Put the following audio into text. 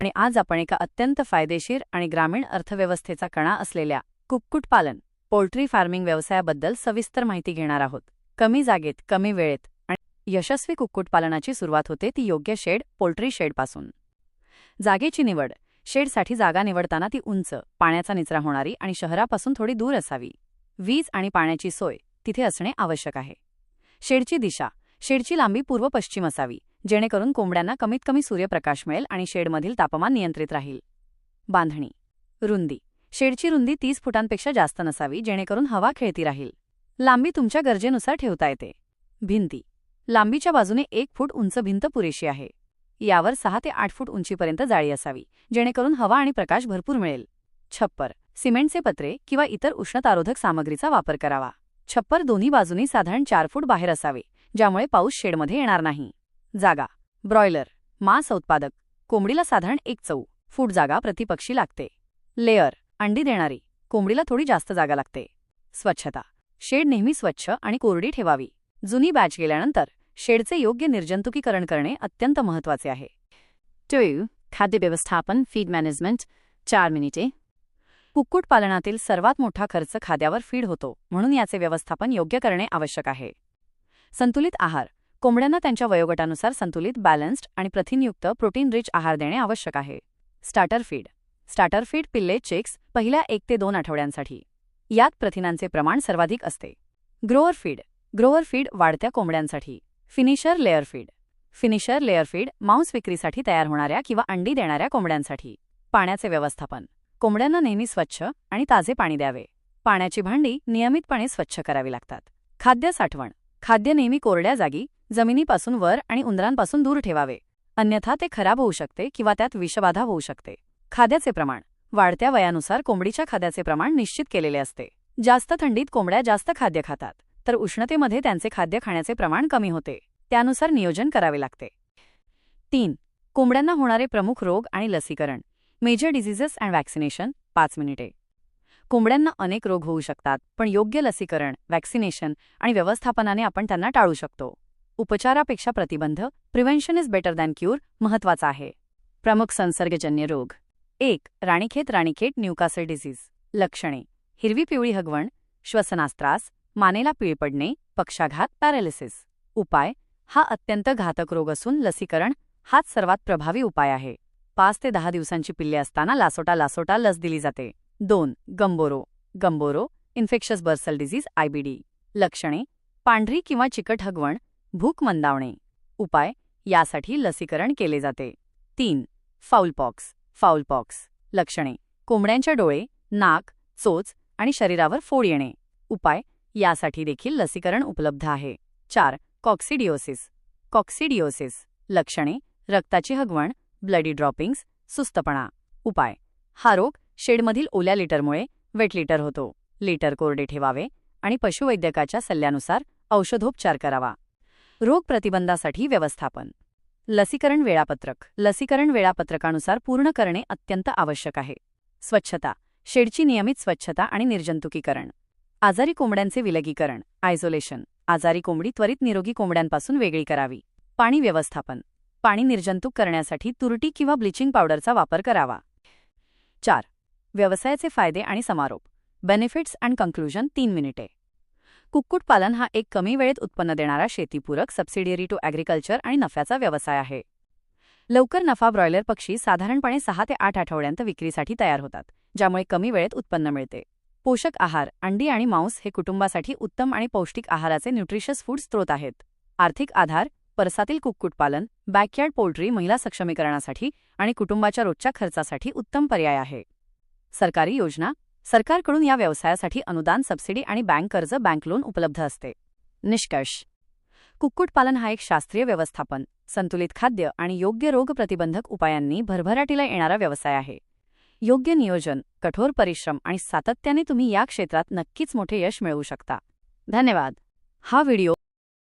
आणि आज आपण एका अत्यंत फायदेशीर आणि ग्रामीण अर्थव्यवस्थेचा कणा असलेल्या कुक्कुटपालन पोल्ट्री फार्मिंग व्यवसायाबद्दल सविस्तर माहिती घेणार आहोत. कमी जागेत कमी वेळेत आणि यशस्वी कुक्कुटपालनाची सुरुवात होते ती योग्य शेड पोल्ट्री शेडपासून जागेची निवड शेडसाठी जागा निवडताना ती उंच पाण्याचा निचरा होणारी आणि शहरापासून थोडी दूर असावी. वीज आणि पाण्याची सोय तिथे असणे आवश्यक आहे. शेडची दिशा शेडची लांबी पूर्व पश्चिम असावी. जेणेकरून कोंबड्यांना कमीत कमी सूर्यप्रकाश मिळेल आणि शेडमधील तापमान नियंत्रित राहील. बांधणी. रुंदी. शेडची रुंदी तीस फुटांपेक्षा जास्त नसावी जेणेकरून हवा खेळती राहील. लांबी तुमच्या गरजेनुसार ठेवता येते. भिंती. लांबीच्या बाजूने एक फूट उंच भिंत पुरेशी आहे. यावर सहा ते आठ फूट उंचीपर्यंत जाळी असावी जेणेकरून हवा आणि प्रकाश भरपूर मिळेल. छप्पर. सिमेंटचे पत्रे किंवा इतर उष्णतारोधक सामग्रीचा वापर करावा. छप्पर दोन्ही बाजूनी साधारण चार फूट बाहेर असावे ज्यामुळे पाऊस शेडमध्ये येणार नाही. जागा. ब्रॉयलर. मांस उत्पादक. कोंबडीला साधारण एक चौ फूट जागा प्रतिपक्षी लागते. लेअर. अंडी देणारी. कोंबडीला थोडी जास्त जागा लागते. स्वच्छता. शेड नेहमी स्वच्छ आणि कोरडी ठेवावी. जुनी बॅच गेल्यानंतर शेडचे योग्य निर्जंतुकीकरण करणे अत्यंत महत्त्वाचे आहे. टू. खाद्य व्यवस्थापन फीड मॅनेजमेंट. चार मिनिटे. कुक्कुटपालनातील सर्वात मोठा खर्च खाद्यावर फीड होतो म्हणून याचे व्यवस्थापन योग्य करणे आवश्यक आहे. संतुलित आहार. कोंबड्यांना त्यांच्या वयोगटानुसार संतुलित बॅलन्स्ड आणि प्रथिनयुक्त प्रोटीन रिच आहार देणे आवश्यक आहे. Starter feed. स्टार्टर फीड पिल्ले चेक्स पहिल्या एक ते दोन आठवड्यांसाठी. यात प्रथिनांचे प्रमाण सर्वाधिक असते. Grower feed. ग्रोअर फीड वाढत्या कोंबड्यांसाठी. Finisher layer feed. Finisher layer feed मांस विक्रीसाठी तयार होणाऱ्या किंवा अंडी देणाऱ्या कोंबड्यांसाठी. पाण्याचे व्यवस्थापन. कोंबड्यांना नेहमी स्वच्छ आणि ताजे पाणी द्यावे. पाण्याची भांडी नियमितपणे स्वच्छ करावी लागतात. खाद्य साठवण. खाद्य नेहमी कोरड्या जागी जमिनीपासून वर आणि उंदरांपासून दूर ठेवावे. अन्यथा ते खराब होऊ शकते किंवा त्यात विषबाधा होऊ शकते. खाद्याचे प्रमाण. वाढत्या वयानुसार कोंबडीच्या खाद्याचे प्रमाण निश्चित केलेले असते. जास्त थंडीत कोंबड्या जास्त खाद्य खातात. तर उष्णतेमध्ये त्यांचे खाद्य खाण्याचे प्रमाण कमी होते. त्यानुसार नियोजन करावे लागते. तीन. कोंबड्यांना होणारे प्रमुख रोग आणि लसीकरण. मेजर डिझिजेस अँड वॅक्सिनेशन पाच मिनिटे. कोंबड्यांना अनेक रोग होऊ शकतात पण योग्य लसीकरण वॅक्सिनेशन आणि व्यवस्थापनाने आपण त्यांना टाळू शकतो. उपचारापेक्षा प्रतिबंध prevention is better than cure महत्त्वाचा आहे. प्रमुख संसर्गजन्य रोग. एक राणीखेत राणीखेत न्यूकासल डिझीज लक्षणे. हिरवी पिवळी हगवण श्वसनास त्रास मानेला पिळी पडणे पक्षाघात पॅरालिसिस. उपाय. हा अत्यंत घातक रोग असून लसीकरण हाच सर्वात प्रभावी उपाय आहे. पाच ते दहा दिवसांची पिल्ले असताना लासोटा लासोटा लस दिली जाते. दोन Gumboro. Gumboro infectious bursal disease IBD लक्षणे. पांढरी किंवा चिकट हगवण भूक मंदावणे. उपाय यासाठी लसीकरण केले जाते. तीन फाऊलपॉक्स फाऊलपॉक्स लक्षणे कोंबड्यांच्या डोळे नाक चोच आणि शरीरावर फोड येणे. उपाय यासाठी देखील लसीकरण उपलब्ध आहे. चार कॉक्सिडिओसिस कॉक्सिडिओसिस लक्षणे रक्ताची हगवण ब्लडी ड्रॉपिंग्स सुस्तपणा. उपाय हा रोग शेडमधील ओल्या लिटरमुळे वेट लिटर होतो. लिटर कोरडे ठेवावे आणि पशुवैद्यकाच्या सल्ल्यानुसार औषधोपचार करावा. रोग प्रतिबंधासाठी व्यवस्थापन. लसीकरण वेळापत्रक. लसीकरण वेळापत्रकानुसार पूर्ण करणे अत्यंत आवश्यक आहे. स्वच्छता. शेडची नियमित स्वच्छता आणि निर्जंतुकीकरण. आजारी कोंबड्यांचे विलगीकरण. आयझोलेशन आजारी कोंबडी त्वरित निरोगी कोंबड्यांपासून वेगळी करावी. पाणी व्यवस्थापन. पाणी निर्जंतुक करण्यासाठी तुरटी किंवा ब्लिचिंग पावडरचा वापर करावा. चार. व्यवसायाचे फायदे आणि समारोप. बेनिफिट्स अँड कन्क्लुजन तीन मिनिटे. कुक्कुटपालन हा एक कमी वेळेत उत्पन्न देणारा शेतीपूरक सबसिडियरी टू ॲग्रिकल्चर आणि नफ्याचा व्यवसाय आहे. लवकर नफा ब्रॉयलर पक्षी साधारणपणे सहा ते आठ आठवड्यांत विक्रीसाठी तयार होतात ज्यामुळे कमी वेळेत उत्पन्न मिळते. पोषक आहार अंडी आणि मांस हे कुटुंबासाठी उत्तम आणि पौष्टिक आहाराचे न्यूट्रिशियस फूड स्त्रोत आहेत. आर्थिक आधार परसातील कुक्कुटपालन बॅकयार्ड पोल्ट्री महिला सक्षमीकरणासाठी आणि कुटुंबाच्या रोजच्या खर्चासाठी उत्तम पर्याय आहे. सरकारी योजना सरकारकडून या व्यवसायासाठी अनुदान सबसिडी आणि बँक कर्ज बँक लोन उपलब्ध असते. निष्कर्ष. कुक्कुटपालन हा एक शास्त्रीय व्यवस्थापन. संतुलित खाद्य आणि योग्य रोग प्रतिबंधक उपायांनी भरभराटीला येणारा व्यवसाय आहे. योग्य नियोजन कठोर परिश्रम आणि सातत्याने तुम्ही या क्षेत्रात नक्कीच मोठे यश मिळवू शकता. धन्यवाद. हा व्हिडिओ